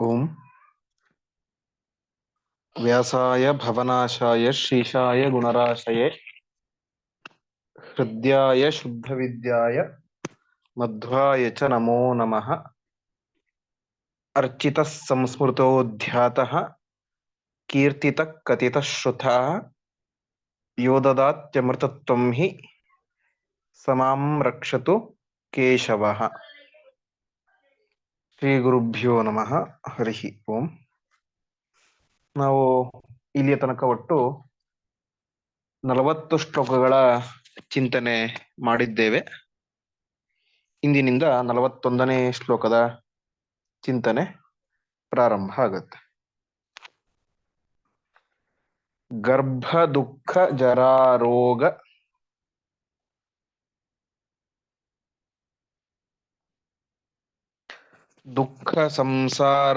ओम। व्यासाय भवनाशाय शीशाय गुणराशये। हृद्याय शुद्धविद्याय। मध्वाय च नमो नमः। अर्चित संस्मृतोऽध्यातः। कीर्तितः कथितः श्रुतः यो ददात्यमृतत्वं हि। समां रक्षतु केशवः। ಶ್ರೀ ಗುರುಭ್ಯೋ ನಮಃ. ಹರಿಹಿ ಓಂ. ನಾವು ಇಲ್ಲಿಯ ತನಕ ಒಟ್ಟು ನಲವತ್ತು ಶ್ಲೋಕಗಳ ಚಿಂತನೆ ಮಾಡಿದ್ದೇವೆ. ಇಂದಿನಿಂದ ನಲವತ್ತೊಂದನೇ ಶ್ಲೋಕದ ಚಿಂತನೆ ಪ್ರಾರಂಭ ಆಗುತ್ತೆ. ಗರ್ಭ, ದುಃಖ, ಜರಾರೋಗ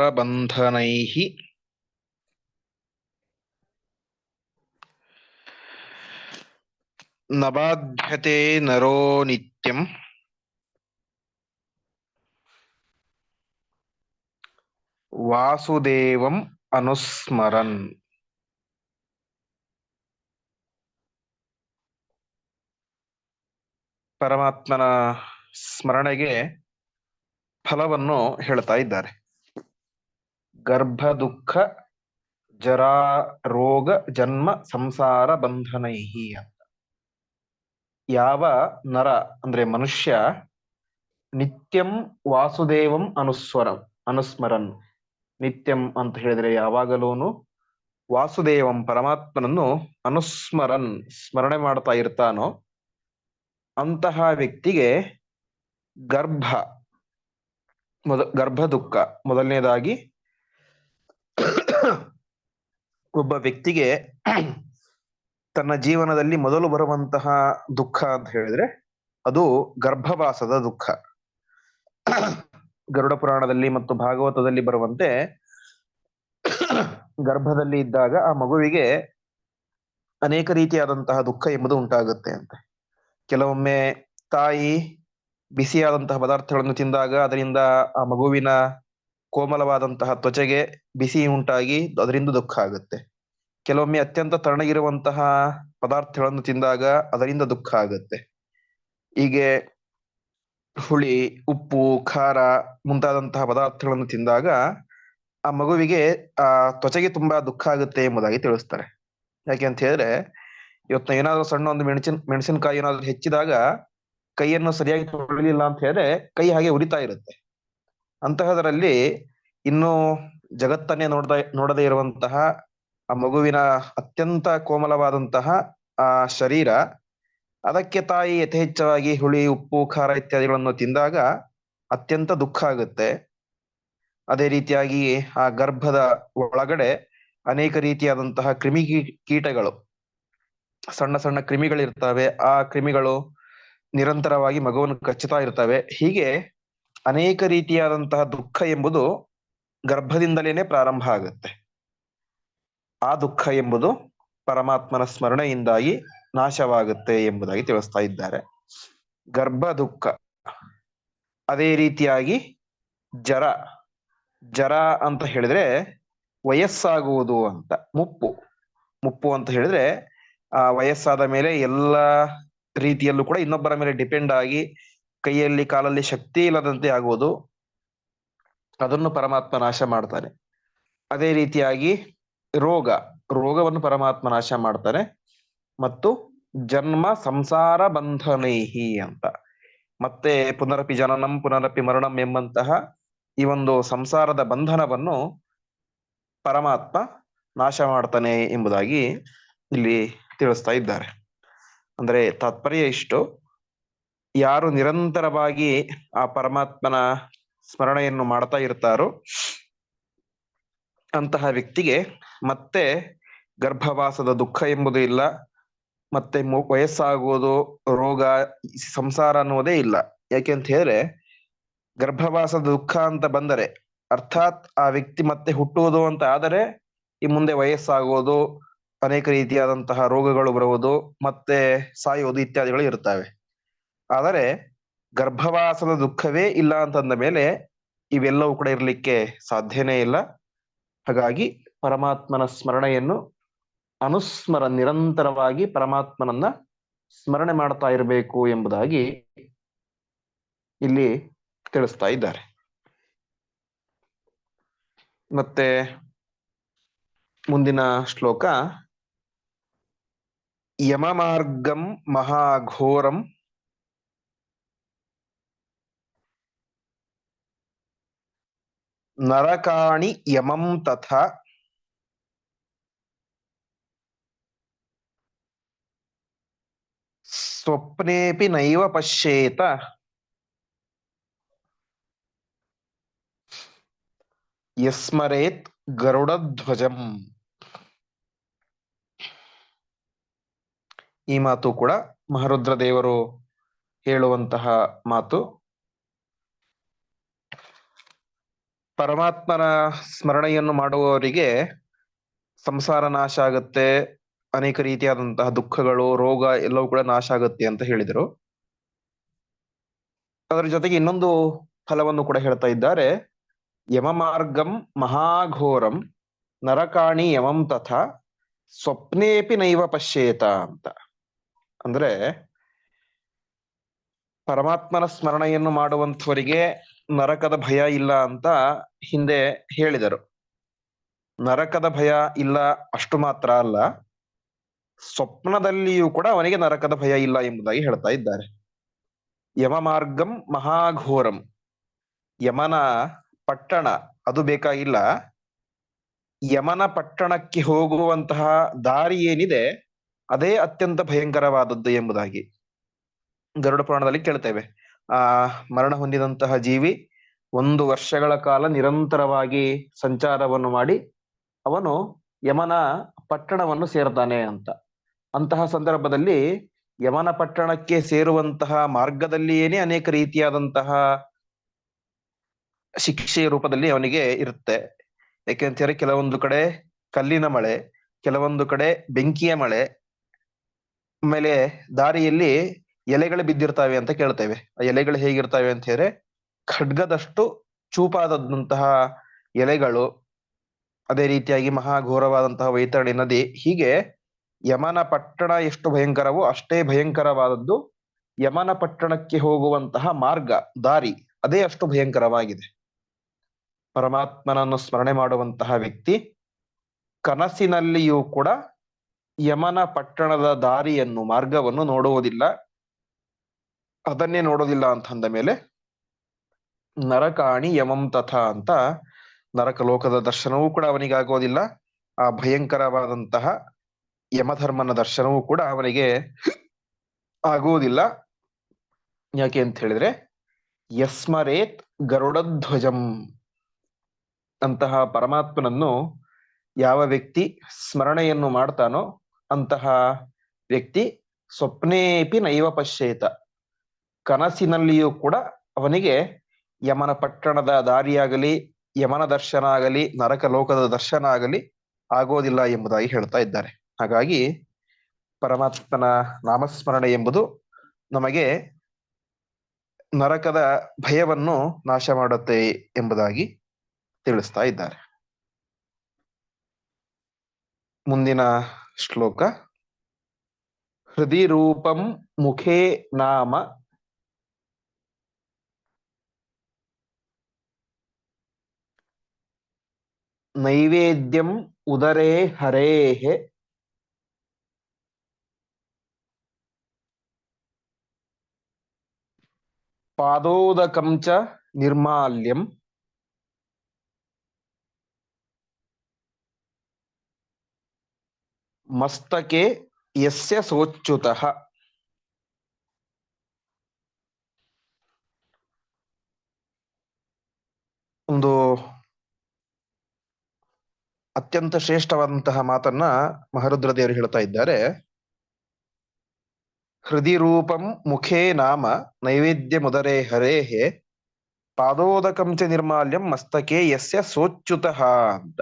ಬಂಧನೈಃ ನ ಬಾಧ್ಯತೆ ನರೋ ನಿತ್ಯಂ. ವಾಸುದೇವಂ ಅನುಸ್ಮರನ್. ಪರಮಾತ್ಮನ ಸ್ಮರಣೆಗೆ ಫಲವನ್ನು ಹೇಳ್ತಾ ಇದ್ದಾರೆ. ಗರ್ಭ ದುಃಖ ಜರಾ ರೋಗ, ಜನ್ಮ, ಸಂಸಾರ ಬಂಧನೈಹಿ ಅಂತ. ಯಾವ ನರ ಅಂದ್ರೆ ಮನುಷ್ಯ ನಿತ್ಯಂ ವಾಸುದೇವಂ ಅನುಸ್ವರಂ, ಅನುಸ್ಮರನ್. ನಿತ್ಯಂ ಅಂತ ಹೇಳಿದ್ರೆ ಯಾವಾಗಲೂನು ವಾಸುದೇವಂ ಪರಮಾತ್ಮನನ್ನು ಅನುಸ್ಮರನ್, ಸ್ಮರಣೆ ಮಾಡ್ತಾ ಇರ್ತಾನೋ ಅಂತಹ ವ್ಯಕ್ತಿಗೆ ಗರ್ಭ ಮೊದ ಗರ್ಭ ದುಃಖ ಮೊದಲನೇದಾಗಿ, ಒಬ್ಬ ವ್ಯಕ್ತಿಗೆ ತನ್ನ ಜೀವನದಲ್ಲಿ ಮೊದಲು ಬರುವಂತಹ ದುಃಖ ಅಂತ ಹೇಳಿದ್ರೆ, ಅದು ಗರ್ಭವಾಸದ ದುಃಖ. ಗರುಡ ಪುರಾಣದಲ್ಲಿ ಮತ್ತು ಭಾಗವತದಲ್ಲಿ ಬರುವಂತೆ, ಗರ್ಭದಲ್ಲಿ ಇದ್ದಾಗ ಆ ಮಗುವಿಗೆ ಅನೇಕ ರೀತಿಯಾದಂತಹ ದುಃಖ ಎಂಬುದು ಉಂಟಾಗುತ್ತೆ ಅಂತೆ. ಕೆಲವೊಮ್ಮೆ ತಾಯಿ ಬಿಸಿಯಾದಂತಹ ಪದಾರ್ಥಗಳನ್ನು ತಿಂದಾಗ ಅದರಿಂದ ಆ ಮಗುವಿನ ಕೋಮಲವಾದಂತಹ ತ್ವಚೆಗೆ ಬಿಸಿ ಉಂಟಾಗಿ ಅದರಿಂದ ದುಃಖ ಆಗುತ್ತೆ. ಕೆಲವೊಮ್ಮೆ ಅತ್ಯಂತ ತಣ್ಣಗಿರುವಂತಹ ಪದಾರ್ಥಗಳನ್ನು ತಿಂದಾಗ ಅದರಿಂದ ದುಃಖ ಆಗುತ್ತೆ. ಹೀಗೆ ಹುಳಿ, ಉಪ್ಪು, ಖಾರ ಮುಂತಾದಂತಹ ಪದಾರ್ಥಗಳನ್ನು ತಿಂದಾಗ ಆ ಮಗುವಿಗೆ ಆ ತ್ವಚೆಗೆ ತುಂಬಾ ದುಃಖ ಆಗುತ್ತೆ ಎಂಬುದಾಗಿ ತಿಳಿಸ್ತಾರೆ. ಯಾಕೆ ಅಂತ ಹೇಳಿದ್ರೆ, ಇವತ್ತು ಏನಾದ್ರೂ ಸಣ್ಣ ಒಂದು ಮೆಣಸಿನ, ಮೆಣಸಿನಕಾಯಿ ಏನಾದ್ರೂ ಹೆಚ್ಚಿದಾಗ ಕೈಯನ್ನು ಸರಿಯಾಗಿ ತೊಳಿಲಿಲ್ಲ ಅಂತ ಹೇಳಿದ್ರೆ ಕೈ ಹಾಗೆ ಉರಿತಾ ಇರುತ್ತೆ. ಅಂತಹದರಲ್ಲಿ ಇನ್ನು ಜಗತ್ತನ್ನೇ ನೋಡದ, ನೋಡದೇ ಇರುವಂತಹ ಆ ಮಗುವಿನ ಅತ್ಯಂತ ಕೋಮಲವಾದಂತಹ ಆ ಶರೀರ, ಅದಕ್ಕೆ ತಾಯಿ ಯಥೇಚ್ಛವಾಗಿ ಹುಳಿ, ಉಪ್ಪು, ಖಾರ ಇತ್ಯಾದಿಗಳನ್ನು ತಿಂದಾಗ ಅತ್ಯಂತ ದುಃಖ ಆಗುತ್ತೆ. ಅದೇ ರೀತಿಯಾಗಿ ಆ ಗರ್ಭದ ಒಳಗಡೆ ಅನೇಕ ರೀತಿಯಾದಂತಹ ಕ್ರಿಮಿ ಕೀಟಗಳು, ಸಣ್ಣ ಸಣ್ಣ ಕ್ರಿಮಿಗಳಿರ್ತವೆ. ಆ ಕ್ರಿಮಿಗಳು ನಿರಂತರವಾಗಿ ಮಗುವನ್ನು ಕಚ್ಚುತ್ತಾ ಇರ್ತವೆ ಹೀಗೆ ಅನೇಕ ರೀತಿಯಾದಂತಹ ದುಃಖ ಎಂಬುದು ಗರ್ಭದಿಂದಲೇನೆ ಪ್ರಾರಂಭ ಆಗುತ್ತೆ. ಆ ದುಃಖ ಎಂಬುದು ಪರಮಾತ್ಮನ ಸ್ಮರಣೆಯಿಂದಾಗಿ ನಾಶವಾಗುತ್ತೆ ಎಂಬುದಾಗಿ ತಿಳಿಸ್ತಾ ಇದ್ದಾರೆ. ಗರ್ಭ ದುಃಖ. ಅದೇ ರೀತಿಯಾಗಿ ಜರ. ಜರ ಅಂತ ಹೇಳಿದ್ರೆ ವಯಸ್ಸಾಗುವುದು ಅಂತ. ಮುಪ್ಪು. ಮುಪ್ಪು ಅಂತ ಹೇಳಿದ್ರೆ ಆ ವಯಸ್ಸಾದ ಮೇಲೆ ಎಲ್ಲ ರೀತಿಯಲ್ಲೂ ಕೂಡ ಇನ್ನೊಬ್ಬರ ಮೇಲೆ ಡಿಪೆಂಡ್ ಆಗಿ ಕೈಯಲ್ಲಿ ಕಾಲಲ್ಲಿ ಶಕ್ತಿ ಇಲ್ಲದಂತೆ ಆಗುವುದು ಅದನ್ನು ಪರಮಾತ್ಮ ನಾಶ ಮಾಡ್ತಾನೆ. ಅದೇ ರೀತಿಯಾಗಿ ರೋಗ, ರೋಗವನ್ನು ಪರಮಾತ್ಮ ನಾಶ ಮಾಡ್ತಾನೆ. ಮತ್ತು ಜನ್ಮ ಸಂಸಾರ ಬಂಧನೈಹಿ ಅಂತ. ಮತ್ತೆ ಪುನರಪಿ ಜನನಂ, ಪುನರಪಿ ಮರಣಂ ಎಂಬಂತಹ ಈ ಒಂದು ಸಂಸಾರದ ಬಂಧನವನ್ನು ಪರಮಾತ್ಮ ನಾಶ ಮಾಡ್ತಾನೆ ಎಂಬುದಾಗಿ ಇಲ್ಲಿ ತಿಳಿಸ್ತಾ ಇದ್ದಾರೆ. ಅಂದ್ರೆ ತಾತ್ಪರ್ಯ ಇಷ್ಟು. ಯಾರು ನಿರಂತರವಾಗಿ ಆ ಪರಮಾತ್ಮನ ಸ್ಮರಣೆಯನ್ನು ಮಾಡ್ತಾ ಇರ್ತಾರೋ ಅಂತಹ ವ್ಯಕ್ತಿಗೆ ಮತ್ತೆ ಗರ್ಭವಾಸದ ದುಃಖ ಎಂಬುದು ಇಲ್ಲ. ಮತ್ತೆ ವಯಸ್ಸಾಗುವುದು, ರೋಗ, ಸಂಸಾರ ಅನ್ನುವುದೇ ಇಲ್ಲ. ಯಾಕೆ ಅಂತ ಹೇಳಿದ್ರೆ ಗರ್ಭವಾಸದ ದುಃಖ ಅಂತ ಬಂದರೆ, ಅರ್ಥಾತ್ ಆ ವ್ಯಕ್ತಿ ಮತ್ತೆ ಹುಟ್ಟುವುದು ಅಂತ ಆದರೆ ಈ ಮುಂದೆ ವಯಸ್ಸಾಗುವುದು ಅನೇಕ ರೀತಿಯಾದಂತಹ ರೋಗಗಳು ಬರುವುದು ಮತ್ತೆ ಸಾಯುವುದು ಇತ್ಯಾದಿಗಳು ಇರ್ತವೆ ಆದರೆ ಗರ್ಭವಾಸದ ದುಃಖವೇ ಇಲ್ಲ ಅಂತಂದ ಮೇಲೆ ಇವೆಲ್ಲವೂ ಕೂಡ ಇರಲಿಕ್ಕೆ ಸಾಧ್ಯನೇ ಇಲ್ಲ. ಹಾಗಾಗಿ ಪರಮಾತ್ಮನ ಸ್ಮರಣೆಯನ್ನು ಅನುಸ್ಮರ ನಿರಂತರವಾಗಿ ಪರಮಾತ್ಮನನ್ನ ಸ್ಮರಣೆ ಮಾಡ್ತಾ ಇರಬೇಕು ಎಂಬುದಾಗಿ ಇಲ್ಲಿ ತಿಳಿಸ್ತಾ ಇದ್ದಾರೆ. ಮತ್ತೆ ಮುಂದಿನ ಶ್ಲೋಕ ಯಮ ಮಾರ್ಗಂ ಮಹಾಘೋರಂ ನರಕಾಣಿ ಯಮಂ ತಥಾ ಸ್ವಪ್ನೇಪಿ ನೈವ ಪಶ್ಯೇತ ಯಸ್ಮರೇತ್ ಈ ಮಾತು ಕೂಡ ಮಹರುದ್ರ ದೇವರು ಹೇಳುವಂತಹ ಮಾತು. ಪರಮಾತ್ಮನ ಸ್ಮರಣೆಯನ್ನು ಮಾಡುವವರಿಗೆ ಸಂಸಾರ ನಾಶ ಆಗುತ್ತೆ, ಅನೇಕ ರೀತಿಯಾದಂತಹ ದುಃಖಗಳು, ರೋಗ ಎಲ್ಲವೂ ಕೂಡ ನಾಶ ಆಗುತ್ತೆ ಅಂತ ಹೇಳಿದರು. ಅದರ ಜೊತೆಗೆ ಇನ್ನೊಂದು ಫಲವನ್ನು ಕೂಡ ಹೇಳ್ತಾ ಇದ್ದಾರೆ. ಯಮ ಮಾರ್ಗಂ ಮಹಾಘೋರಂ ನರಕಾಣಿ ಯಮಂ ತಥಾ ಸ್ವಪ್ನೇಪಿ ನೈವ ಪಶ್ಯೇತ ಅಂತ. ಅಂದ್ರೆ ಪರಮಾತ್ಮನ ಸ್ಮರಣೆಯನ್ನು ಮಾಡುವಂಥವರಿಗೆ ನರಕದ ಭಯ ಇಲ್ಲ ಅಂತ ಹಿಂದೆ ಹೇಳಿದರು. ನರಕದ ಭಯ ಇಲ್ಲ ಅಷ್ಟು ಮಾತ್ರ ಅಲ್ಲ, ಸ್ವಪ್ನದಲ್ಲಿಯೂ ಕೂಡ ಅವನಿಗೆ ನರಕದ ಭಯ ಇಲ್ಲ ಎಂಬುದಾಗಿ ಹೇಳ್ತಾ ಇದ್ದಾರೆ. ಯಮ ಮಾರ್ಗಂ ಮಹಾಘೋರಂ. ಯಮನ ಪಟ್ಟಣ ಅದು ಬೇಕಾಗಿಲ್ಲ. ಯಮನ ಪಟ್ಟಣಕ್ಕೆ ಹೋಗುವಂತಹ ದಾರಿ ಏನಿದೆ ಅದೇ ಅತ್ಯಂತ ಭಯಂಕರವಾದದ್ದು ಎಂಬುದಾಗಿ ಗರುಡ ಪುರಾಣದಲ್ಲಿ ಕೇಳ್ತೇವೆ ಆ, ಮರಣ ಹೊಂದಿದಂತಹ ಜೀವಿ ಒಂದು ವರ್ಷಗಳ ಕಾಲ ನಿರಂತರವಾಗಿ ಸಂಚಾರವನ್ನು ಮಾಡಿ ಅವನು ಯಮನ ಪಟ್ಟಣವನ್ನು ಸೇರ್ತಾನೆ ಅಂತ. ಅಂತಹ ಸಂದರ್ಭದಲ್ಲಿ ಯಮನ ಪಟ್ಟಣಕ್ಕೆ ಸೇರುವಂತಹ ಮಾರ್ಗದಲ್ಲಿಯೇನೆ ಅನೇಕ ರೀತಿಯಾದಂತಹ ಶಿಕ್ಷೆಯ ರೂಪದಲ್ಲಿ ಅವನಿಗೆ ಇರುತ್ತೆ. ಯಾಕೆಂತಂದ್ರೆ ಕೆಲವೊಂದು ಕಡೆ ಕಲ್ಲಿನ ಮಳೆ, ಕೆಲವೊಂದು ಕಡೆ ಬೆಂಕಿಯ ಮಳೆ ಆಮೇಲೆ ದಾರಿಯಲ್ಲಿ ಎಲೆಗಳು ಬಿದ್ದಿರ್ತಾವೆ ಅಂತ ಕೇಳ್ತೇವೆ. ಆ ಎಲೆಗಳು ಹೇಗಿರ್ತಾವೆ ಅಂತ ಹೇಳಿದ್ರೆ ಖಡ್ಗದಷ್ಟು ಚೂಪಾದಂತಹ ಎಲೆಗಳು, ಅದೇ ರೀತಿಯಾಗಿ ಮಹಾಘೋರವಾದಂತಹ ವೈತರಣಿ ನದಿ, ಹೀಗೆ ಯಮನ ಪಟ್ಟಣ ಎಷ್ಟು ಭಯಂಕರವೋ ಅಷ್ಟೇ ಭಯಂಕರವಾದದ್ದು ಯಮನ ಪಟ್ಟಣಕ್ಕೆ ಹೋಗುವಂತಹ ಮಾರ್ಗ, ದಾರಿ, ಅದೇ ಅಷ್ಟು ಭಯಂಕರವಾಗಿದೆ. ಪರಮಾತ್ಮನನ್ನು ಸ್ಮರಣೆ ಮಾಡುವಂತಹ ವ್ಯಕ್ತಿ ಕನಸಿನಲ್ಲಿಯೂ ಕೂಡ ಯಮನ ಪಟ್ಟಣದ ದಾರಿಯನ್ನು, ಮಾರ್ಗವನ್ನು ನೋಡುವುದಿಲ್ಲ. ಅದನ್ನೇ ನೋಡೋದಿಲ್ಲ ಅಂತ ಅಂದ ಮೇಲೆ, ನರಕಾಣಿ ಯಮಂ ತಥ ಅಂತ ನರಕ ಲೋಕದ ದರ್ಶನವೂ ಕೂಡ ಅವನಿಗಾಗೋದಿಲ್ಲ ಆ ಭಯಂಕರವಾದಂತಹ ಯಮಧರ್ಮನ ದರ್ಶನವೂ ಕೂಡ ಅವನಿಗೆ ಆಗುವುದಿಲ್ಲ. ಯಾಕೆ ಅಂತ ಹೇಳಿದ್ರೆ, ಯಸ್ಮರೇತ್ ಗರುಡಧ್ವಜಂ ಅಂತಹ ಪರಮಾತ್ಮನನ್ನು ಯಾವ ವ್ಯಕ್ತಿ ಸ್ಮರಣೆಯನ್ನು ಮಾಡ್ತಾನೋ ಅಂತಹ ವ್ಯಕ್ತಿ ಸ್ವಪ್ನೇಪಿ ನೈವ ಪಶ್ಯೇತ. ಕನಸಿನಲ್ಲಿಯೂ ಕೂಡ ಅವನಿಗೆ ಯಮನ ಪಟ್ಟಣದ ದಾರಿಯಾಗಲಿ, ಯಮನ ದರ್ಶನ ಆಗಲಿ ನರಕ ಲೋಕದ ದರ್ಶನ ಆಗಲಿ ಆಗೋದಿಲ್ಲ ಎಂಬುದಾಗಿ ಹೇಳ್ತಾ ಇದ್ದಾರೆ. ಹಾಗಾಗಿ ಪರಮಾತ್ಮನ ನಾಮಸ್ಮರಣೆ ಎಂಬುದು ನಮಗೆ ನರಕದ ಭಯವನ್ನು ನಾಶ ಮಾಡುತ್ತೆ ಎಂಬುದಾಗಿ ತಿಳಿಸ್ತಾ ಇದ್ದಾರೆ. ಮುಂದಿನ ಶ್ಲೋಕ ಹೃದಯ ರೂಪಂ ಮುಖೇ ನಾಮ ನೈವೇದ್ಯಂ ಉದರೇ ಹರೇಃ ಪಾದೋದಕಂ ಚ ನಿರ್ಮಾಲ್ಯಂ ಮಸ್ತಕೆ ಯಸ್ಯ ಸೋಚ್ಯುತಃ. ಒಂದು ಅತ್ಯಂತ ಶ್ರೇಷ್ಠವಾದಂತಹ ಮಾತನ್ನ ಮಹರುದ್ರ ದೇವರು ಹೇಳ್ತಾ ಇದ್ದಾರೆ. ಹೃದಯ ರೂಪಂ ಮುಖೇ ನಾಮ ನೈವೇದ್ಯ ಮುದರೆ ಹರೇಹೆ ಪಾದೋದಕಂಚ ನಿರ್ಮಾಲ್ಯಂ ಮಸ್ತಕೆ ಯಸ್ಯ ಸೋಚ್ಯುತಃ ಅಂತ.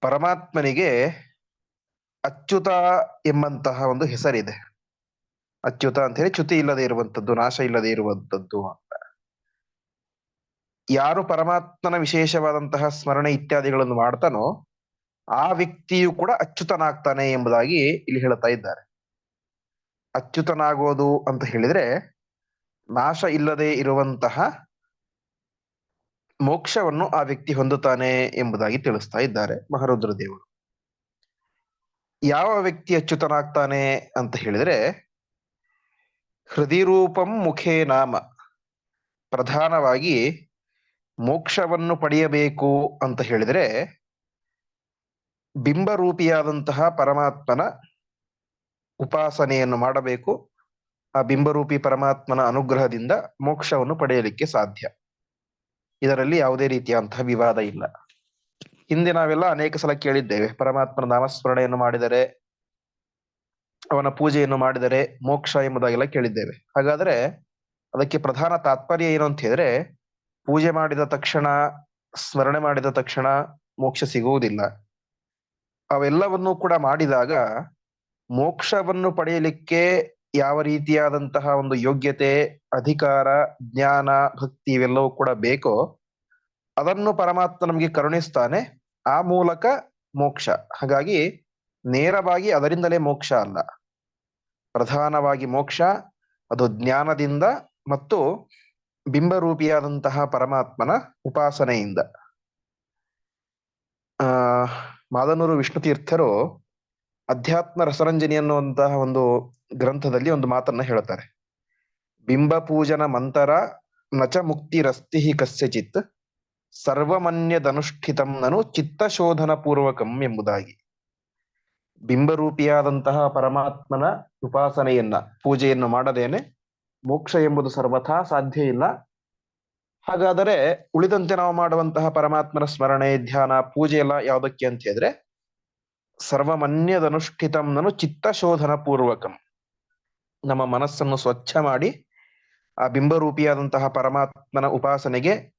ಪರಮಾತ್ಮನಿಗೆ ಅಚ್ಯುತ ಎಂಬಂತಹ ಒಂದು ಹೆಸರಿದೆ. ಅಚ್ಯುತ ಅಂತ ಹೇಳಿ ಚ್ಯುತಿ ಇಲ್ಲದೆ ಇರುವಂತದ್ದು ನಾಶ ಇಲ್ಲದೆ ಇರುವಂತದ್ದು ಅಂತ. ಯಾರು ಪರಮಾತ್ಮನ ವಿಶೇಷವಾದಂತಹ ಸ್ಮರಣೆ ಇತ್ಯಾದಿಗಳನ್ನು ಮಾಡ್ತಾನೋ ಆ ವ್ಯಕ್ತಿಯು ಕೂಡ ಅಚ್ಯುತನಾಗ್ತಾನೆ ಎಂಬುದಾಗಿ ಇಲ್ಲಿ ಹೇಳ್ತಾ ಇದ್ದಾರೆ. ಅಚ್ಯುತನಾಗೋದು ಅಂತ ಹೇಳಿದ್ರೆ ನಾಶ ಇಲ್ಲದೆ ಇರುವಂತಹ ಮೋಕ್ಷವನ್ನು ಆ ವ್ಯಕ್ತಿ ಹೊಂದುತ್ತಾನೆ ಎಂಬುದಾಗಿ ತಿಳಿಸ್ತಾ ಇದ್ದಾರೆ ಮಹಾರುದ್ರ ದೇವರು ಯಾವ ವ್ಯಕ್ತಿ ಅಚ್ಯುತನಾಗ್ತಾನೆ ಅಂತ ಹೇಳಿದ್ರೆ, ಹೃದಿರೂಪಂ ಮುಖೇ ನಾಮ. ಪ್ರಧಾನವಾಗಿ ಮೋಕ್ಷವನ್ನು ಪಡೆಯಬೇಕು ಅಂತ ಹೇಳಿದ್ರೆ, ಬಿಂಬರೂಪಿಯಾದಂತಹ ಪರಮಾತ್ಮನ ಉಪಾಸನೆಯನ್ನು ಮಾಡಬೇಕು. ಆ ಬಿಂಬರೂಪಿ ಪರಮಾತ್ಮನ ಅನುಗ್ರಹದಿಂದ ಮೋಕ್ಷವನ್ನು ಪಡೆಯಲಿಕ್ಕೆ ಸಾಧ್ಯ. ಇದರಲ್ಲಿ ಯಾವುದೇ ರೀತಿಯಂತಹ ವಿವಾದ ಇಲ್ಲ. ಹಿಂದೆ ನಾವೆಲ್ಲ ಅನೇಕ ಸಲ ಕೇಳಿದ್ದೇವೆ. ಪರಮಾತ್ಮನ ನಾಮಸ್ಮರಣೆಯನ್ನು ಮಾಡಿದರೆ, ಅವನ ಪೂಜೆಯನ್ನು ಮಾಡಿದರೆ ಮೋಕ್ಷ ಎಂಬುದಾಗೆಲ್ಲ ಕೇಳಿದ್ದೇವೆ. ಹಾಗಾದ್ರೆ ಅದಕ್ಕೆ ಪ್ರಧಾನ ತಾತ್ಪರ್ಯ ಏನು ಅಂತ ಹೇಳಿದ್ರೆ, ಪೂಜೆ ಮಾಡಿದ ತಕ್ಷಣ, ಸ್ಮರಣೆ ಮಾಡಿದ ತಕ್ಷಣ ಮೋಕ್ಷ ಸಿಗುವುದಿಲ್ಲ. ಅವೆಲ್ಲವನ್ನು ಕೂಡ ಮಾಡಿದಾಗ ಮೋಕ್ಷವನ್ನು ಪಡೆಯಲಿಕ್ಕೆ ಯಾವ ರೀತಿಯಾದಂತಹ ಒಂದು ಯೋಗ್ಯತೆ, ಅಧಿಕಾರ, ಜ್ಞಾನ, ಭಕ್ತಿ ಇವೆಲ್ಲವೂ ಕೂಡ ಬೇಕೋ ಅದನ್ನು ಪರಮಾತ್ಮ ನಮಗೆ ಕರುಣಿಸ್ತಾನೆ, ಆ ಮೂಲಕ ಮೋಕ್ಷ. ಹಾಗಾಗಿ ನೇರವಾಗಿ ಅದರಿಂದಲೇ ಮೋಕ್ಷ ಅಲ್ಲ. ಪ್ರಧಾನವಾಗಿ ಮೋಕ್ಷ, ಅದು ಜ್ಞಾನದಿಂದ ಮತ್ತು ಬಿಂಬರೂಪಿಯಾದಂತಹ ಪರಮಾತ್ಮನ ಉಪಾಸನೆಯಿಂದ. ಆ, ಮಾದನೂರು ವಿಷ್ಣು ತೀರ್ಥರು ಅಧ್ಯಾತ್ಮ ರಸರಂಜನಿ ಅನ್ನುವಂತಹ ಒಂದು ಗ್ರಂಥದಲ್ಲಿ ಒಂದು ಮಾತನ್ನ ಹೇಳ್ತಾರೆ. ಬಿಂಬ ಪೂಜನ ಮಂತರ ನಚ ಮುಕ್ತಿ ರಸ್ತಿ ಕಸ್ಯಚಿತ್. ಸರ್ವಮನ್ಯದನುಷ್ಠಿತಂ ನನು ಚಿತ್ತಶೋಧನ ಪೂರ್ವಕಂ ಎಂಬುದಾಗಿ. ಬಿಂಬರೂಪಿಯಾದಂತಹ ಪರಮಾತ್ಮನ ಉಪಾಸನೆಯನ್ನ, ಪೂಜೆಯನ್ನು ಮಾಡದೇನೆ. ಮೋಕ್ಷ ಎಂಬುದು ಸರ್ವಥಾ ಸಾಧ್ಯ ಇಲ್ಲ. ಹಾಗಾದರೆ ಉಳಿದಂತೆ ನಾವು ಮಾಡುವಂತಹ ಪರಮಾತ್ಮನ ಸ್ಮರಣೆ, ಧ್ಯಾನ, ಪೂಜೆ ಎಲ್ಲ ಯಾವುದಕ್ಕೆ ಅಂತ ಹೇಳಿದ್ರೆ, ಸರ್ವಮನ್ಯದನುಷ್ಠಿತಂ ನನು ಚಿತ್ತಶೋಧನ ಪೂರ್ವಕಂ ನಮ್ಮ ಮನಸ್ಸನ್ನು ಸ್ವಚ್ಛ ಮಾಡಿ, ಆ ಬಿಂಬರೂಪಿಯಾದಂತಹ ಪರಮಾತ್ಮನ ಉಪಾಸನೆಗೆ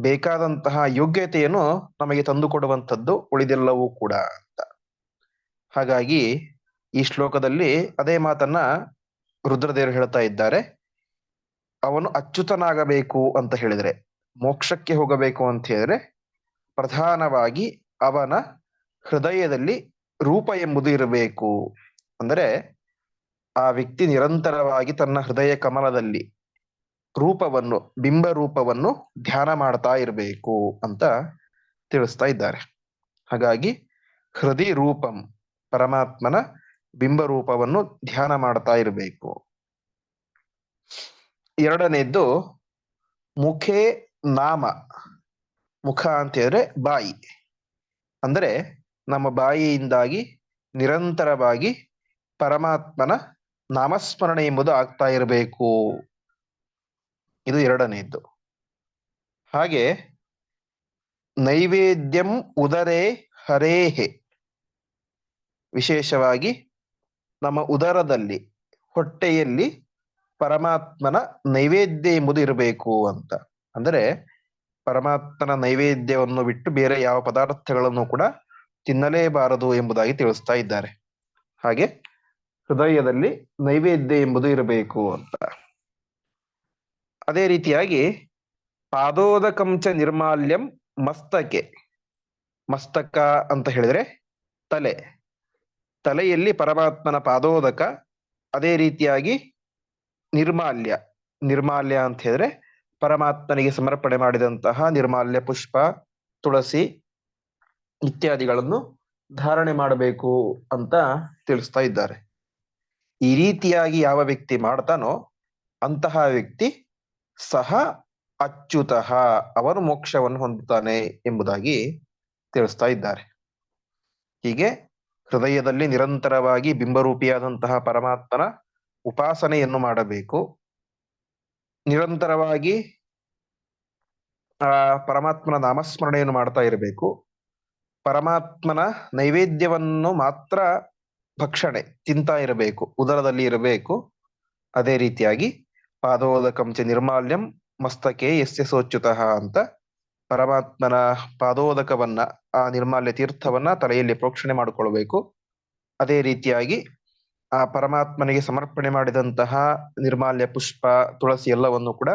ಬೇಕಾದಂತಹ ಯೋಗ್ಯತೆಯನ್ನು ನಮಗೆ ತಂದುಕೊಡುವಂಥದ್ದು ಉಳಿದೆಲ್ಲವೂ ಕೂಡ ಅಂತ. ಹಾಗಾಗಿ ಈ ಶ್ಲೋಕದಲ್ಲಿ ಅದೇ ಮಾತನ್ನ ರುದ್ರದೇವರು ಹೇಳ್ತಾ ಇದ್ದಾರೆ. ಅವನು ಅಚ್ಯುತನಾಗಬೇಕು ಅಂತ ಹೇಳಿದ್ರೆ, ಮೋಕ್ಷಕ್ಕೆ ಹೋಗಬೇಕು ಅಂತ ಹೇಳಿದ್ರೆ ಪ್ರಧಾನವಾಗಿ ಅವನ ಹೃದಯದಲ್ಲಿ ರೂಪ ಎಂಬುದು ಇರಬೇಕು. ಅಂದರೆ ಆ ವ್ಯಕ್ತಿ ನಿರಂತರವಾಗಿ ತನ್ನ ಹೃದಯ ಕಮಲದಲ್ಲಿ ರೂಪವನ್ನು, ಬಿಂಬ ರೂಪವನ್ನು ಧ್ಯಾನ ಮಾಡ್ತಾ ಇರಬೇಕು ಅಂತ ತಿಳಿಸ್ತಾ ಇದ್ದಾರೆ. ಹಾಗಾಗಿ ಹೃದಯ ರೂಪಂ ಪರಮಾತ್ಮನ ಬಿಂಬ ರೂಪವನ್ನು ಧ್ಯಾನ ಮಾಡ್ತಾ ಇರಬೇಕು. ಎರಡನೇದ್ದು ಮುಖೇ ನಾಮ, ಮುಖ ಅಂತ ಹೇಳಿದ್ರೆ ಬಾಯಿ. ಅಂದರೆ ನಮ್ಮ ಬಾಯಿಯಿಂದಾಗಿ ನಿರಂತರವಾಗಿ ಪರಮಾತ್ಮನ ನಾಮಸ್ಮರಣೆ ಎಂಬುದು ಆಗ್ತಾ ಇರಬೇಕು. ಇದು ಎರಡನೇದ್ದು. ಹಾಗೆ, ನೈವೇದ್ಯಂ ಉದರೇ ಹರೇಹೆ. ವಿಶೇಷವಾಗಿ ನಮ್ಮ ಉದರದಲ್ಲಿ, ಹೊಟ್ಟೆಯಲ್ಲಿ ಪರಮಾತ್ಮನ ನೈವೇದ್ಯ ಎಂಬುದು ಇರಬೇಕು ಅಂತ. ಅಂದರೆ, ಪರಮಾತ್ಮನ ನೈವೇದ್ಯವನ್ನು ಬಿಟ್ಟು ಬೇರೆ ಯಾವ ಪದಾರ್ಥಗಳನ್ನು ಕೂಡ ತಿನ್ನಲೇಬಾರದು ಎಂಬುದಾಗಿ ತಿಳಿಸ್ತಾ ಇದ್ದಾರೆ. ಹಾಗೆ, ಹೃದಯದಲ್ಲಿ ನೈವೇದ್ಯ ಎಂಬುದು ಇರಬೇಕು ಅಂತ. ಅದೇ ರೀತಿಯಾಗಿ ಪಾದೋದಕಂಚ ನಿರ್ಮಾಲ್ಯಂ ಮಸ್ತಕೆ. ಮಸ್ತಕ ಅಂತ ಹೇಳಿದ್ರೆ ತಲೆ. ತಲೆಯಲ್ಲಿ ಪರಮಾತ್ಮನ ಪಾದೋದಕ, ಅದೇ ರೀತಿಯಾಗಿ ನಿರ್ಮಾಲ್ಯ. ನಿರ್ಮಾಲ್ಯ ಅಂತ ಹೇಳಿದ್ರೆ ಪರಮಾತ್ಮನಿಗೆ ಸಮರ್ಪಣೆ ಮಾಡಿದಂತಹ ನಿರ್ಮಾಲ್ಯ, ಪುಷ್ಪ, ತುಳಸಿ ಇತ್ಯಾದಿಗಳನ್ನು ಧಾರಣೆ ಮಾಡಬೇಕು ಅಂತ ತಿಳಿಸ್ತಾ ಇದ್ದಾರೆ. ಈ ರೀತಿಯಾಗಿ ಯಾವ ವ್ಯಕ್ತಿ ಮಾಡ್ತಾನೋ ಅಂತಹ ವ್ಯಕ್ತಿ ಸಹ ಅಚ್ಯುತಃ ಅವನು ಮೋಕ್ಷವನ್ನು ಹೊಂದುತ್ತಾನೆ ಎಂಬುದಾಗಿ ತಿಳಿಸ್ತಾ ಇದ್ದಾರೆ. ಹೀಗೆ ಹೃದಯದಲ್ಲಿ ನಿರಂತರವಾಗಿ ಬಿಂಬರೂಪಿಯಾದಂತಹ ಪರಮಾತ್ಮನ ಉಪಾಸನೆಯನ್ನು ಮಾಡಬೇಕು. ನಿರಂತರವಾಗಿ ಆ ಪರಮಾತ್ಮನ ನಾಮಸ್ಮರಣೆಯನ್ನು ಮಾಡ್ತಾ ಇರಬೇಕು. ಪರಮಾತ್ಮನ ನೈವೇದ್ಯವನ್ನು ಮಾತ್ರ ಭಕ್ಷಣೆ, ತಿಂತಾ ಇರಬೇಕು, ಉದರದಲ್ಲಿ ಇರಬೇಕು. ಅದೇ ರೀತಿಯಾಗಿ ಪಾದೋದಕಂಚ ನಿರ್ಮಾಲ್ಯಂ ಮಸ್ತಕೆ ಎಸ್ಯ ಸೋಚ್ಯುತಃ ಅಂತ ಪರಮಾತ್ಮನ ಪಾದೋದಕವನ್ನ, ಆ ನಿರ್ಮಾಲ್ಯ ತೀರ್ಥವನ್ನ ತಲೆಯಲ್ಲಿ ಪ್ರೋಕ್ಷಣೆ ಮಾಡಿಕೊಳ್ಬೇಕು. ಅದೇ ರೀತಿಯಾಗಿ ಆ ಪರಮಾತ್ಮನಿಗೆ ಸಮರ್ಪಣೆ ಮಾಡಿದಂತಹ ನಿರ್ಮಾಲ್ಯ ಪುಷ್ಪ, ತುಳಸಿ ಎಲ್ಲವನ್ನು ಕೂಡ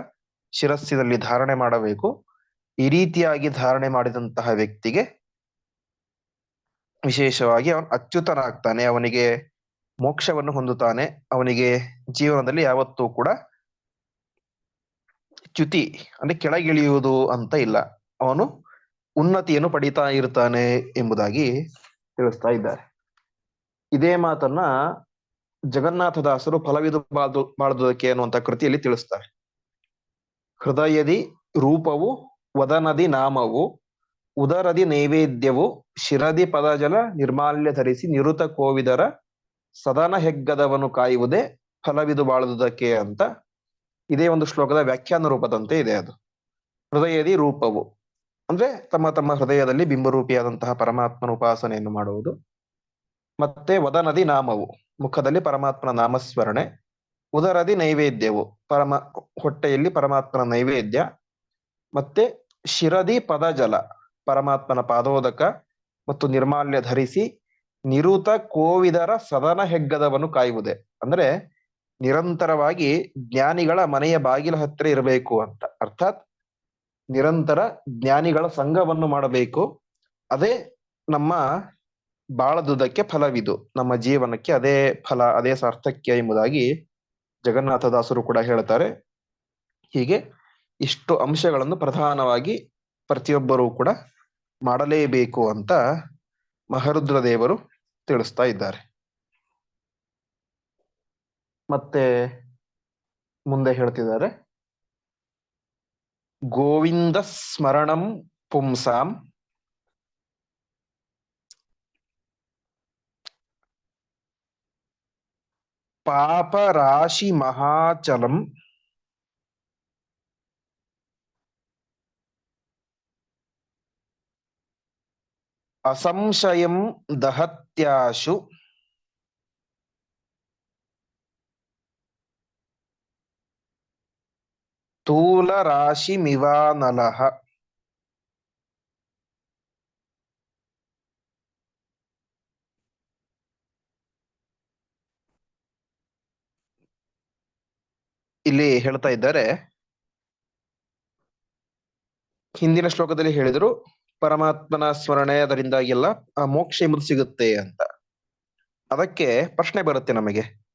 ಶಿರಸ್ಸಿನಲ್ಲಿ ಧಾರಣೆ ಮಾಡಬೇಕು. ಈ ರೀತಿಯಾಗಿ ಧಾರಣೆ ಮಾಡಿದಂತಹ ವ್ಯಕ್ತಿಗೆ ವಿಶೇಷವಾಗಿ ಅವನು ಅಚ್ಯುತನಾಗ್ತಾನೆ. ಅವನಿಗೆ ಮೋಕ್ಷವನ್ನು ಹೊಂದುತ್ತಾನೆ. ಅವನಿಗೆ ಜೀವನದಲ್ಲಿ ಯಾವತ್ತೂ ಕೂಡ ಚ್ಯುತಿ, ಅಂದ್ರೆ ಕೆಳಗಿಳಿಯುವುದು ಅಂತ ಇಲ್ಲ. ಅವನು ಉನ್ನತಿಯನ್ನು ಪಡಿತಾ ಇರ್ತಾನೆ ಎಂಬುದಾಗಿ ತಿಳಿಸ್ತಾ ಇದ್ದಾರೆ. ಇದೇ ಮಾತನ್ನ ಜಗನ್ನಾಥದಾಸರು ಫಲವಿದು ಬಾಳ್ದು ಬಾಳ್ದುದಕ್ಕೆ ಅನ್ನುವಂತ ಕೃತಿಯಲ್ಲಿ ತಿಳಿಸ್ತಾರೆ. ಹೃದಯದಿ ರೂಪವು, ವದನದಿ ನಾಮವು, ಉದರದಿ ನೈವೇದ್ಯವು, ಶಿರದಿ ಪದಜಲ ನಿರ್ಮಾಲ್ಯ ಧರಿಸಿ ನಿರುತ ಕೋವಿದರ ಸದನ ಹೆಗ್ಗದವನು ಕಾಯುವುದೇ ಫಲವಿದು ಬಾಳುವುದಕ್ಕೆ ಅಂತ ಇದೇ ಒಂದು ಶ್ಲೋಕದ ವ್ಯಾಖ್ಯಾನ ರೂಪದಂತೆ ಇದೆ ಅದು. ಹೃದಯದಿ ರೂಪವು. ಅಂದ್ರೆ ತಮ್ಮ ತಮ್ಮ ಹೃದಯದಲ್ಲಿ ಬಿಂಬರೂಪಿಯಾದಂತಹ ಪರಮಾತ್ಮನ ಉಪಾಸನೆಯನ್ನು ಮಾಡುವುದು. ಮತ್ತೆ ವದನದಿ ನಾಮವು. ಮುಖದಲ್ಲಿ ಪರಮಾತ್ಮನ ನಾಮಸ್ಮರಣೆ. ಉದರದಿ ನೈವೇದ್ಯವು. ಪರಮ ಹೊಟ್ಟೆಯಲ್ಲಿ ಪರಮಾತ್ಮನ ನೈವೇದ್ಯ. ಮತ್ತೆ ಶಿರದಿ ಪದಜಲ. ಪರಮಾತ್ಮನ ಪಾದೋದಕ ಮತ್ತು ನಿರ್ಮಾಲ್ಯ ಧರಿಸಿ ನಿರುತ ಕೋವಿದರ ಸದನ ಹೆಗ್ಗದವನ್ನು ಕಾಯುವುದೇ. ಅಂದ್ರೆ ನಿರಂತರವಾಗಿ ಜ್ಞಾನಿಗಳ ಮನೆಯ ಬಾಗಿಲ ಹತ್ತಿರ ಇರಬೇಕು ಅಂತ. ಅರ್ಥಾತ್ ನಿರಂತರ ಜ್ಞಾನಿಗಳ ಸಂಘವನ್ನು ಮಾಡಬೇಕು. ಅದೇ ನಮ್ಮ ಬಾಳದುದಕ್ಕೆ ಫಲವಿದು. ನಮ್ಮ ಜೀವನಕ್ಕೆ ಅದೇ ಫಲ, ಅದೇ ಸಾರ್ಥಕ್ಯ ಎಂಬುದಾಗಿ ಜಗನ್ನಾಥದಾಸರು ಕೂಡ ಹೇಳ್ತಾರೆ. ಹೀಗೆ ಇಷ್ಟು ಅಂಶಗಳನ್ನು ಪ್ರಧಾನವಾಗಿ ಪ್ರತಿಯೊಬ್ಬರೂ ಕೂಡ ಮಾಡಲೇಬೇಕು ಅಂತ ಮಹರುದ್ರ ದೇವರು ತಿಳಿಸ್ತಾ ಇದ್ದಾರೆ. ಮತ್ತೆ ಮುಂದೆ ಹೇಳ್ತಿದ್ದಾರೆ. ಗೋವಿಂದ ಸ್ಮರಣಂ ಪುಂಸಾಂ. ಪಾಪರಾಶಿ ಮಹಾಚಲಂ. ಅಸಂಶಯಂ ದಹತ್ಯಾಶು. ಸ್ಥೂಲರಾಶಿಮಿವಾನಲಃ ಇಲ್ಲಿ ಹೇಳ್ತಾ ಇದ್ದಾರೆ. ಹಿಂದಿನ ಶ್ಲೋಕದಲ್ಲಿ ಹೇಳಿದ್ರು, ಪರಮಾತ್ಮನ ಸ್ಮರಣೆ ಅದರಿಂದಾಗೆಲ್ಲ, ಆ ಮೋಕ್ಷ ಎಂಬುದು ಸಿಗುತ್ತೆ ಅಂತ. ಅದಕ್ಕೆ ಪ್ರಶ್ನೆ ಬರುತ್ತೆ ನಮಗೆ.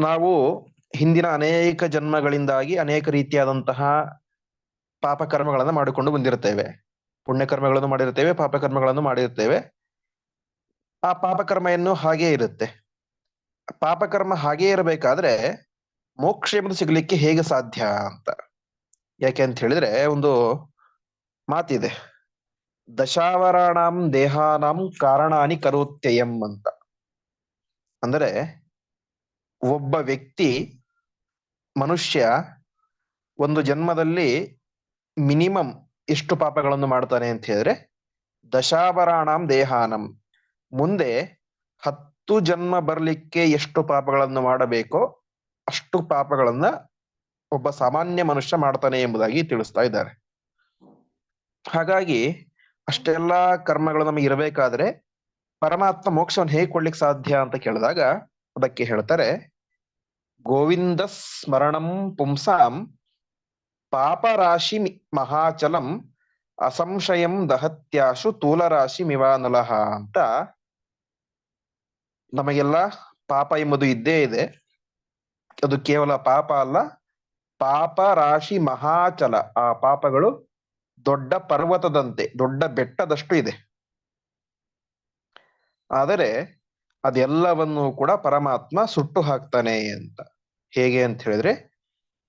ನಾವು ಹಿಂದಿನ ಅನೇಕ ಜನ್ಮಗಳಿಂದಾಗಿ ಅನೇಕ ರೀತಿಯಾದಂತಹ ಪಾಪಕರ್ಮಗಳನ್ನು ಮಾಡಿಕೊಂಡು ಬಂದಿರುತ್ತೇವೆ. ಪುಣ್ಯಕರ್ಮಗಳನ್ನು ಮಾಡಿರ್ತೇವೆ ಪಾಪಕರ್ಮಗಳನ್ನು ಮಾಡಿರ್ತೇವೆ ಆ ಪಾಪಕರ್ಮ ಹಾಗೆ ಹಾಗೇ ಇರುತ್ತೆ. ಪಾಪಕರ್ಮ ಹಾಗೇ ಇರಬೇಕಾದ್ರೆ ಮೋಕ್ಷ ಎಂಬುದು ಸಿಗ್ಲಿಕ್ಕೆ ಹೇಗೆ ಸಾಧ್ಯ ಅಂತ. ಯಾಕೆ ಅಂತ ಹೇಳಿದ್ರೆ ಒಂದು ಮಾತಿದೆ. ದಶಾವರಣಾಂ ದೇಹಾನಾಂ ಕಾರಣಾನಿ ಕರೋತ್ಯಯಂ ಅಂತ. ಅಂದರೆ ಒಬ್ಬ ವ್ಯಕ್ತಿ ಮನುಷ್ಯ ಒಂದು ಜನ್ಮದಲ್ಲಿ ಮಿನಿಮಮ್ ಎಷ್ಟು ಪಾಪಗಳನ್ನು ಮಾಡ್ತಾನೆ ಅಂತ ಹೇಳಿದ್ರೆ ದಶಾವರಾಣಾಂ ದೇಹಾನಂ. ಮುಂದೆ ಹತ್ತು ಜನ್ಮ ಬರ್ಲಿಕ್ಕೆ ಎಷ್ಟು ಪಾಪಗಳನ್ನು ಮಾಡಬೇಕೋ ಅಷ್ಟು ಪಾಪಗಳನ್ನ ಒಬ್ಬ ಸಾಮಾನ್ಯ ಮನುಷ್ಯ ಮಾಡ್ತಾನೆ ಎಂಬುದಾಗಿ ತಿಳಿಸ್ತಾ ಇದ್ದಾರೆ. ಹಾಗಾಗಿ ಅಷ್ಟೆಲ್ಲಾ ಕರ್ಮಗಳು ನಮಗೆ ಇರಬೇಕಾದ್ರೆ ಪರಮಾತ್ಮ ಮೋಕ್ಷವನ್ನು ಹೇಗೆ ಕೊಡ್ಲಿಕ್ಕೆ ಸಾಧ್ಯ ಅಂತ ಕೇಳಿದಾಗ ಅದಕ್ಕೆ ಹೇಳ್ತಾರೆ ಗೋವಿಂದ ಸ್ಮರಣಂ ಪುಂಸಾಂ ಪಾಪರಾಶಿ ಮಹಾಚಲಂ ಅಸಂಶಯಂ ದಹತ್ಯಾಶು ತೂಲರಾಶಿ ಮಿವಾನಲಹ ಅಂತ ನಮಗೆಲ್ಲ ಪಾಪ ಎಂಬುದು ಇದ್ದೇ ಇದೆ ಅದು ಕೇವಲ ಪಾಪ ಅಲ್ಲ ಪಾಪ ರಾಶಿ ಮಹಾಚಲ ಆ ಪಾಪಗಳು ದೊಡ್ಡ ಪರ್ವತದಂತೆ ದೊಡ್ಡ ಬೆಟ್ಟದಷ್ಟು ಇದೆ ಆದರೆ ಅದೆಲ್ಲವನ್ನು ಕೂಡ ಪರಮಾತ್ಮ ಸುಟ್ಟು ಹಾಕ್ತಾನೆ ಅಂತ. ಹೇಗೆ ಅಂತ ಹೇಳಿದ್ರೆ,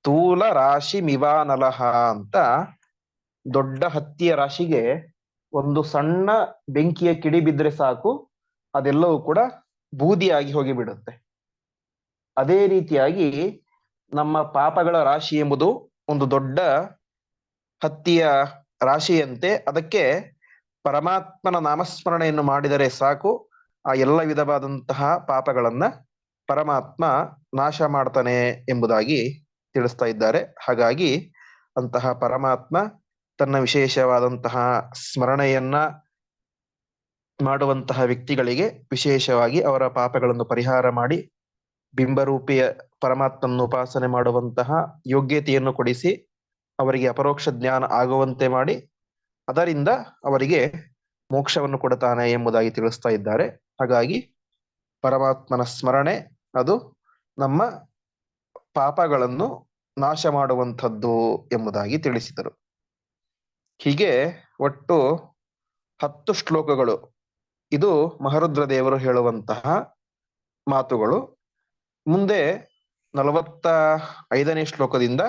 ತೂಲ ರಾಶಿ ಮಿವಾನಲಹ ಅಂತ ದೊಡ್ಡ ಹತ್ತಿಯ ರಾಶಿಗೆ ಒಂದು ಸಣ್ಣ ಬೆಂಕಿಯ ಕಿಡಿ ಬಿದ್ರೆ ಸಾಕು, ಅದೆಲ್ಲವೂ ಕೂಡ ಬೂದಿಯಾಗಿ ಹೋಗಿಬಿಡುತ್ತೆ. ಅದೇ ರೀತಿಯಾಗಿ ನಮ್ಮ ಪಾಪಗಳ ರಾಶಿ ಎಂಬುದು ಒಂದು ದೊಡ್ಡ ಹತ್ತಿಯ ರಾಶಿಯಂತೆ ಅದಕ್ಕೆ ಪರಮಾತ್ಮನ ನಾಮಸ್ಮರಣೆಯನ್ನು ಮಾಡಿದರೆ ಸಾಕು ಆ ಎಲ್ಲ ವಿಧವಾದಂತಹ ಪಾಪಗಳನ್ನ ಪರಮಾತ್ಮ ನಾಶ ಮಾಡ್ತಾನೆ ಎಂಬುದಾಗಿ ತಿಳಿಸ್ತಾ ಇದ್ದಾರೆ. ಹಾಗಾಗಿ ಅಂತಹ ಪರಮಾತ್ಮ ತನ್ನ ವಿಶೇಷವಾದಂತಹ ಸ್ಮರಣೆಯನ್ನ ಮಾಡುವಂತಹ ವ್ಯಕ್ತಿಗಳಿಗೆ ವಿಶೇಷವಾಗಿ ಅವರ ಪಾಪಗಳನ್ನು ಪರಿಹಾರ ಮಾಡಿ ಬಿಂಬರೂಪಿಯ ಪರಮಾತ್ಮನ್ನು ಉಪಾಸನೆ ಮಾಡುವಂತಹ ಯೋಗ್ಯತೆಯನ್ನು ಕೊಡಿಸಿ ಅವರಿಗೆ ಅಪರೋಕ್ಷ ಜ್ಞಾನ ಆಗುವಂತೆ ಮಾಡಿ ಅದರಿಂದ ಅವರಿಗೆ ಮೋಕ್ಷವನ್ನು ಕೊಡುತ್ತಾನೆ ಎಂಬುದಾಗಿ ತಿಳಿಸ್ತಾ ಇದ್ದಾರೆ. ಹಾಗಾಗಿ ಪರಮಾತ್ಮನ ಸ್ಮರಣೆ ಅದು ನಮ್ಮ ಪಾಪಗಳನ್ನು ನಾಶ ಮಾಡುವಂಥದ್ದು ಎಂಬುದಾಗಿ ತಿಳಿಸಿದರು. ಹೀಗೆ ಒಟ್ಟು ಹತ್ತು ಶ್ಲೋಕಗಳು. ಇದು ಮಹರುದ್ರ ದೇವರು ಹೇಳುವಂತಹ ಮಾತುಗಳು. ಮುಂದೆ ನಲವತ್ತ ಐದನೇ ಶ್ಲೋಕದಿಂದ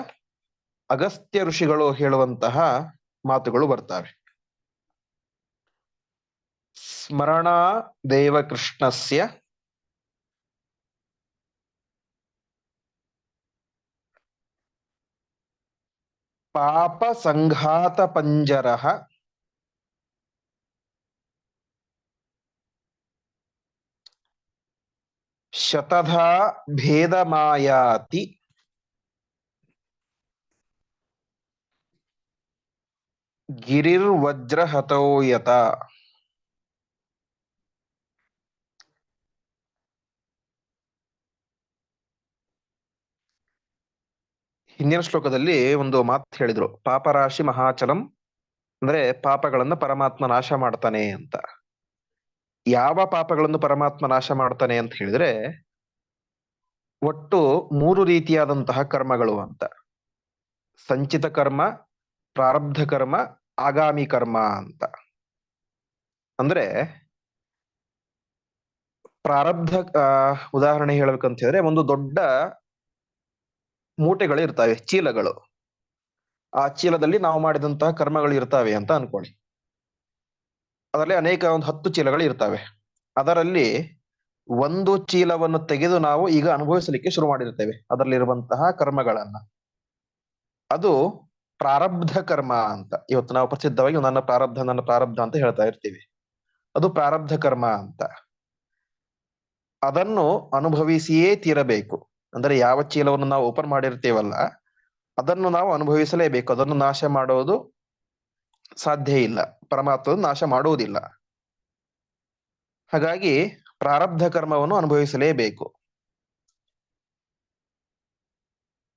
ಅಗಸ್ತ್ಯ ಋಷಿಗಳು ಹೇಳುವಂತಹ ಮಾತುಗಳು ಬರ್ತವೆ. ಸ್ಮರಣಾ ದೇವಕೃಷ್ಣಸ್ಯ. ಪಾಪ ಸಂಘಾತ ಪಂಜರಃ ಶತಧಾ ಭೇದಮಾಯಾತಿ ಹಿಂದಿನ ಶ್ಲೋಕದಲ್ಲಿ ಒಂದು ಮಾತು ಹೇಳಿದ್ರು. ಪಾಪರಾಶಿ ಮಹಾಚಲಂ ಅಂದ್ರೆ ಪಾಪಗಳನ್ನ ಪರಮಾತ್ಮ ನಾಶ ಮಾಡ್ತಾನೆ ಅಂತ. ಯಾವ ಪಾಪಗಳನ್ನು ಪರಮಾತ್ಮ ನಾಶ ಮಾಡ್ತಾನೆ ಅಂತ ಹೇಳಿದ್ರೆ ಒಟ್ಟು ಮೂರು ರೀತಿಯಾದಂತಹ ಕರ್ಮಗಳು ಅಂತ. ಸಂಚಿತ ಕರ್ಮ, ಪ್ರಾರಬ್ಧ ಕರ್ಮ, ಆಗಾಮಿ ಕರ್ಮ ಅಂತ. ಅಂದ್ರೆ ಪ್ರಾರಬ್ಧ ಉದಾಹರಣೆ ಹೇಳ್ಬೇಕಂತ ಹೇಳಿದ್ರೆ ಒಂದು ದೊಡ್ಡ ಮೂಟೆಗಳು ಇರ್ತವೆ, ಚೀಲಗಳು. ಆ ಚೀಲದಲ್ಲಿ ನಾವು ಮಾಡಿದಂತಹ ಕರ್ಮಗಳು ಇರ್ತವೆ ಅಂತ ಅನ್ಕೊಳ್ಳಿ. ಅದರಲ್ಲಿ ಅನೇಕ ಒಂದು ಹತ್ತು ಚೀಲಗಳು ಇರ್ತವೆ. ಅದರಲ್ಲಿ ಒಂದು ಚೀಲವನ್ನು ತೆಗೆದು ನಾವು ಈಗ ಅನುಭವಿಸಲಿಕ್ಕೆ ಶುರು ಮಾಡಿರ್ತೇವೆ. ಅದರಲ್ಲಿರುವಂತಹ ಕರ್ಮಗಳನ್ನ. ಅದು ಪ್ರಾರಬ್ಧ ಕರ್ಮ ಅಂತ. ಇವತ್ತು ನಾವು ಪ್ರಸಿದ್ಧವಾಗಿ ನನ್ನ ಪ್ರಾರಬ್ಧ ನನ್ನ ಪ್ರಾರಬ್ಧ ಅಂತ ಹೇಳ್ತಾ ಇರ್ತೀವಿ. ಅದು ಪ್ರಾರಬ್ಧ ಕರ್ಮ ಅಂತ. ಅದನ್ನು ಅನುಭವಿಸಿಯೇ ತೀರಬೇಕು. ಅಂದ್ರೆ ಯಾವ ಚೀಲವನ್ನು ನಾವು ಓಪನ್ ಮಾಡಿರ್ತೀವಲ್ಲ, ಅದನ್ನು ನಾವು ಅನುಭವಿಸಲೇಬೇಕು. ಅದನ್ನು ನಾಶ ಮಾಡುವುದು ಸಾಧ್ಯ ಇಲ್ಲ. ಪರಮಾತ್ಮ ನಾಶ ಮಾಡುವುದಿಲ್ಲ. ಹಾಗಾಗಿ ಪ್ರಾರಬ್ಧ ಕರ್ಮವನ್ನು ಅನುಭವಿಸಲೇಬೇಕು.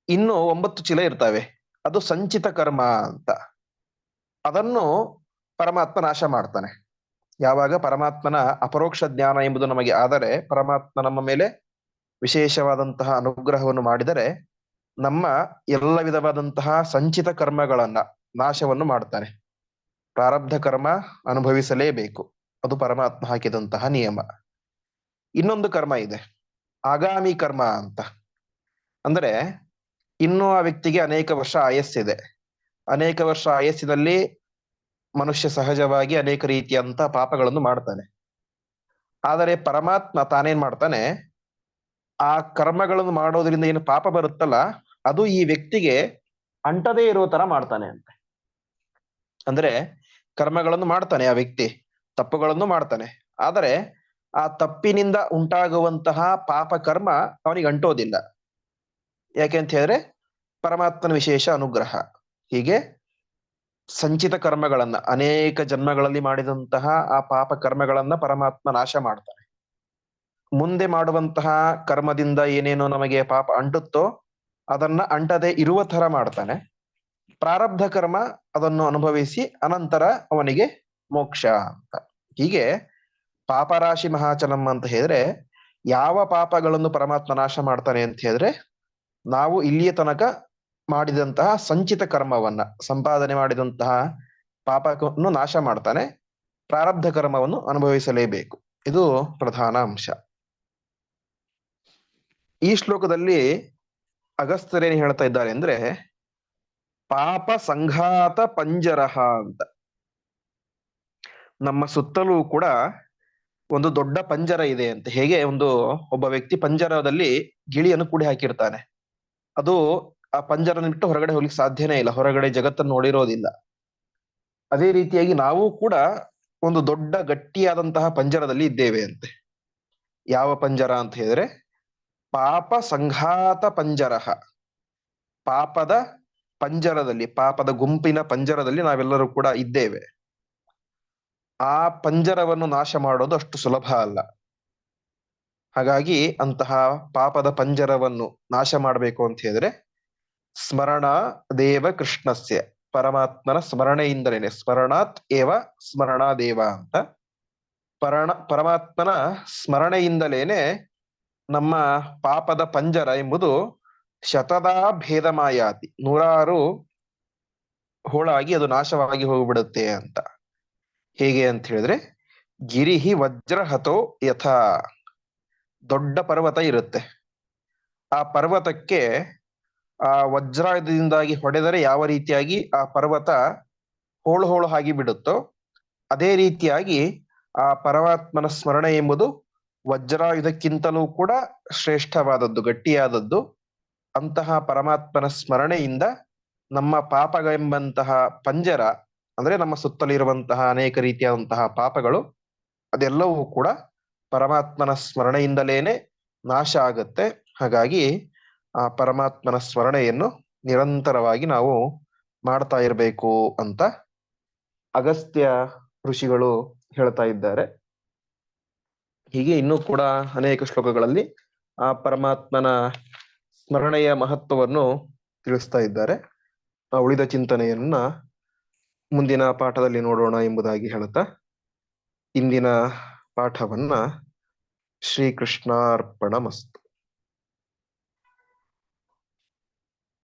ಇನ್ನು ಒಂಬತ್ತು ಚೀಲ ಇರ್ತವೆ. ಅದು ಸಂಚಿತ ಕರ್ಮ ಅಂತ. ಅದನ್ನು ಪರಮಾತ್ಮ ನಾಶ ಮಾಡ್ತಾನೆ. ಯಾವಾಗ? ಪರಮಾತ್ಮನ ಅಪರೋಕ್ಷ ಜ್ಞಾನ ಎಂಬುದು ನಮಗೆ ಆದರೆ, ಪರಮಾತ್ಮ ನಮ್ಮ ಮೇಲೆ ವಿಶೇಷವಾದಂತಹ ಅನುಗ್ರಹವನ್ನು ಮಾಡಿದರೆ ನಮ್ಮ ಎಲ್ಲ ವಿಧವಾದಂತಹ ಸಂಚಿತ ಕರ್ಮಗಳನ್ನ ನಾಶವನ್ನು ಮಾಡ್ತಾನೆ ಪ್ರಾರಬ್ಧ ಕರ್ಮ ಅನುಭವಿಸಲೇಬೇಕು. ಅದು ಪರಮಾತ್ಮ ಹಾಕಿದಂತಹ ನಿಯಮ. ಇನ್ನೊಂದು ಕರ್ಮ ಇದೆ. ಆಗಾಮಿ ಕರ್ಮ ಅಂತ. ಅಂದ್ರೆ ಇನ್ನೂ ಆ ವ್ಯಕ್ತಿಗೆ ಅನೇಕ ವರ್ಷ ಆಯಸ್ಸಿದೆ. ಅನೇಕ ವರ್ಷ ಆಯಸ್ಸಿನಲ್ಲಿ ಮನುಷ್ಯ ಸಹಜವಾಗಿ ಅನೇಕ ರೀತಿಯಂತಹ ಪಾಪಗಳನ್ನು ಮಾಡ್ತಾನೆ. ಆದರೆ ಪರಮಾತ್ಮ ತಾನೇನ್ ಮಾಡ್ತಾನೆ? ಆ ಕರ್ಮಗಳನ್ನು ಮಾಡೋದ್ರಿಂದ ಏನು ಪಾಪ ಬರುತ್ತಲ್ಲ, ಅದು ಈ ವ್ಯಕ್ತಿಗೆ ಅಂಟದೇ ಇರೋ ತರ ಮಾಡ್ತಾನೆ ಅಂತೆ. ಅಂದ್ರೆ ಕರ್ಮಗಳನ್ನು ಮಾಡ್ತಾನೆ ಆ ವ್ಯಕ್ತಿ, ತಪ್ಪುಗಳನ್ನು ಮಾಡ್ತಾನೆ. ಆದರೆ ಆ ತಪ್ಪಿನಿಂದ ಉಂಟಾಗುವಂತಹ ಪಾಪ ಕರ್ಮ ಅವನಿಗೆ ಅಂಟೋದಿಲ್ಲ. ಯಾಕೆ ಅಂತ ಹೇಳಿದ್ರೆ ಪರಮಾತ್ಮನ ವಿಶೇಷ ಅನುಗ್ರಹ. ಹೀಗೆ ಸಂಚಿತ ಕರ್ಮಗಳನ್ನ, ಅನೇಕ ಜನ್ಮಗಳಲ್ಲಿ ಮಾಡಿದಂತಹ ಆ ಪಾಪ ಕರ್ಮಗಳನ್ನ ಪರಮಾತ್ಮ ನಾಶ ಮಾಡ್ತಾನೆ. ಮುಂದೆ ಮಾಡುವಂತಹ ಕರ್ಮದಿಂದ ಏನೇನೋ ನಮಗೆ ಪಾಪ ಅಂಟುತ್ತೋ ಅದನ್ನ ಅಂಟದೆ ಇರುವ ತರ ಮಾಡ್ತಾನೆ. ಪ್ರಾರಬ್ಧ ಕರ್ಮ ಅದನ್ನು ಅನುಭವಿಸಿ ಅನಂತರ ಅವನಿಗೆ ಮೋಕ್ಷ ಅಂತ. ಹೀಗೆ ಪಾಪರಾಶಿ ಮಹಾಚಲಂ ಅಂತ ಹೇಳಿದ್ರೆ ಯಾವ ಪಾಪಗಳನ್ನು ಪರಮಾತ್ಮ ನಾಶ ಮಾಡ್ತಾನೆ ಅಂತ ಹೇಳಿದ್ರೆ ನಾವು ಇಲ್ಲಿಯ ತನಕ ಮಾಡಿದಂತಹ ಸಂಚಿತ ಕರ್ಮವನ್ನ, ಸಂಪಾದನೆ ಮಾಡಿದಂತಹ ಪಾಪವನ್ನು ನಾಶ ಮಾಡ್ತಾನೆ. ಪ್ರಾರಬ್ಧ ಕರ್ಮವನ್ನು ಅನುಭವಿಸಲೇಬೇಕು. ಇದು ಪ್ರಧಾನ ಅಂಶ. ಈ ಶ್ಲೋಕದಲ್ಲಿ ಅಗಸ್ತ್ಯರೇನು ಹೇಳ್ತಾ ಇದ್ದಾರೆ ಅಂದ್ರೆ ಪಾಪ ಸಂಘಾತ ಪಂಜರಹ ಅಂತ. ನಮ್ಮ ಸುತ್ತಲೂ ಕೂಡ ಒಂದು ದೊಡ್ಡ ಪಂಜರ ಇದೆ ಅಂತ. ಹೇಗೆ? ಒಂದು ಒಬ್ಬ ವ್ಯಕ್ತಿ ಪಂಜರದಲ್ಲಿ ಗಿಳಿಯನ್ನು ಕೂಡಿ ಹಾಕಿರ್ತಾನೆ. ಅದು ಆ ಪಂಜರನ ಬಿಟ್ಟು ಹೊರಗಡೆ ಹೋಗ್ಲಿಕ್ಕೆ ಸಾಧ್ಯನೇ ಇಲ್ಲ. ಹೊರಗಡೆ ಜಗತ್ತನ್ನು ನೋಡಿರೋದಿಲ್ಲ. ಅದೇ ರೀತಿಯಾಗಿ ನಾವು ಕೂಡ ಒಂದು ದೊಡ್ಡ ಗಟ್ಟಿಯಾದಂತಹ ಪಂಜರದಲ್ಲಿ ಇದ್ದೇವೆ ಅಂತೆ. ಯಾವ ಪಂಜರ ಅಂತ ಹೇಳಿದ್ರೆ ಪಾಪ ಸಂಘಾತ ಪಂಜರ ಪಾಪದ ಪಂಜರದಲ್ಲಿ, ಪಾಪದ ಗುಂಪಿನ ಪಂಜರದಲ್ಲಿ ನಾವೆಲ್ಲರೂ ಕೂಡ ಇದ್ದೇವೆ. ಆ ಪಂಜರವನ್ನು ನಾಶ ಮಾಡೋದು ಅಷ್ಟು ಸುಲಭ ಅಲ್ಲ. ಹಾಗಾಗಿ ಅಂತಹ ಪಾಪದ ಪಂಜರವನ್ನು ನಾಶ ಮಾಡಬೇಕು ಅಂತ ಹೇಳಿದ್ರೆ, ಸ್ಮರಣ ದೇವ ಕೃಷ್ಣಸ್ಯ, ಪರಮಾತ್ಮನ ಸ್ಮರಣೆಯಿಂದಲೇನೆ, ಸ್ಮರಣಾತ್ ಏವ ಸ್ಮರಣಾ ದೇವ ಅಂತ ಪರಣ, ಪರಮಾತ್ಮನ ಸ್ಮರಣೆಯಿಂದಲೇನೆ ನಮ್ಮ ಪಾಪದ ಪಂಜರ ಎಂಬುದು ಶತದಾ ಭೇದಮಾಯಾತಿ. ನೂರಾರು ಹೋಳಾಗಿ ಅದು ನಾಶವಾಗಿ ಹೋಗಿಬಿಡುತ್ತೆ ಅಂತ. ಹೇಗೆ ಅಂತ ಹೇಳಿದ್ರೆ, ಗಿರಿಹಿ ವಜ್ರಹತೋ ಯಥಾ ದೊಡ್ಡ ಪರ್ವತ ಇರುತ್ತೆ. ಆ ಪರ್ವತಕ್ಕೆ ಆ ವಜ್ರದಿಂದಾಗಿ ಹೊಡೆದರೆ ಯಾವ ರೀತಿಯಾಗಿ ಆ ಪರ್ವತ ಹೋಳು ಹೋಳು ಆಗಿ ಬಿಡುತ್ತೋ, ಅದೇ ರೀತಿಯಾಗಿ ಆ ಪರಮಾತ್ಮನ ಸ್ಮರಣೆ ಎಂಬುದು ವಜ್ರಾಯುಧಕ್ಕಿಂತಲೂ ಕೂಡ ಶ್ರೇಷ್ಠವಾದದ್ದು, ಗಟ್ಟಿಯಾದದ್ದು, ಅಂತಹ ಪರಮಾತ್ಮನ ಸ್ಮರಣೆಯಿಂದ ನಮ್ಮ ಪಾಪಗಳೆಂಬಂತಹ ಪಂಜರ, ಅಂದ್ರೆ ನಮ್ಮ ಸುತ್ತಲಿರುವಂತಹ ಅನೇಕ ರೀತಿಯಾದಂತಹ ಪಾಪಗಳು, ಅದೆಲ್ಲವೂ ಕೂಡ ಪರಮಾತ್ಮನ ಸ್ಮರಣೆಯಿಂದಲೇನೆ ನಾಶ ಆಗುತ್ತೆ. ಹಾಗಾಗಿ ಆ ಪರಮಾತ್ಮನ ಸ್ಮರಣೆಯನ್ನು ನಿರಂತರವಾಗಿ ನಾವು ಮಾಡ್ತಾ ಇರಬೇಕು ಅಂತ ಅಗಸ್ತ್ಯ ಋಷಿಗಳು ಹೇಳ್ತಾ ಇದ್ದಾರೆ. ಹೀಗೆ ಇನ್ನೂ ಕೂಡ ಅನೇಕ ಶ್ಲೋಕಗಳಲ್ಲಿ ಆ ಪರಮಾತ್ಮನ ಸ್ಮರಣೆಯ ಮಹತ್ವವನ್ನು ತಿಳಿಸ್ತಾ ಇದ್ದಾರೆ. ಆ ಉಳಿದ ಚಿಂತನೆಯನ್ನ ಮುಂದಿನ ಪಾಠದಲ್ಲಿ ನೋಡೋಣ ಎಂಬುದಾಗಿ ಹೇಳುತ್ತಾ, ಇಂದಿನ ಪಾಠವನ್ನ ಶ್ರೀಕೃಷ್ಣಾರ್ಪಣ ಮಸ್ತು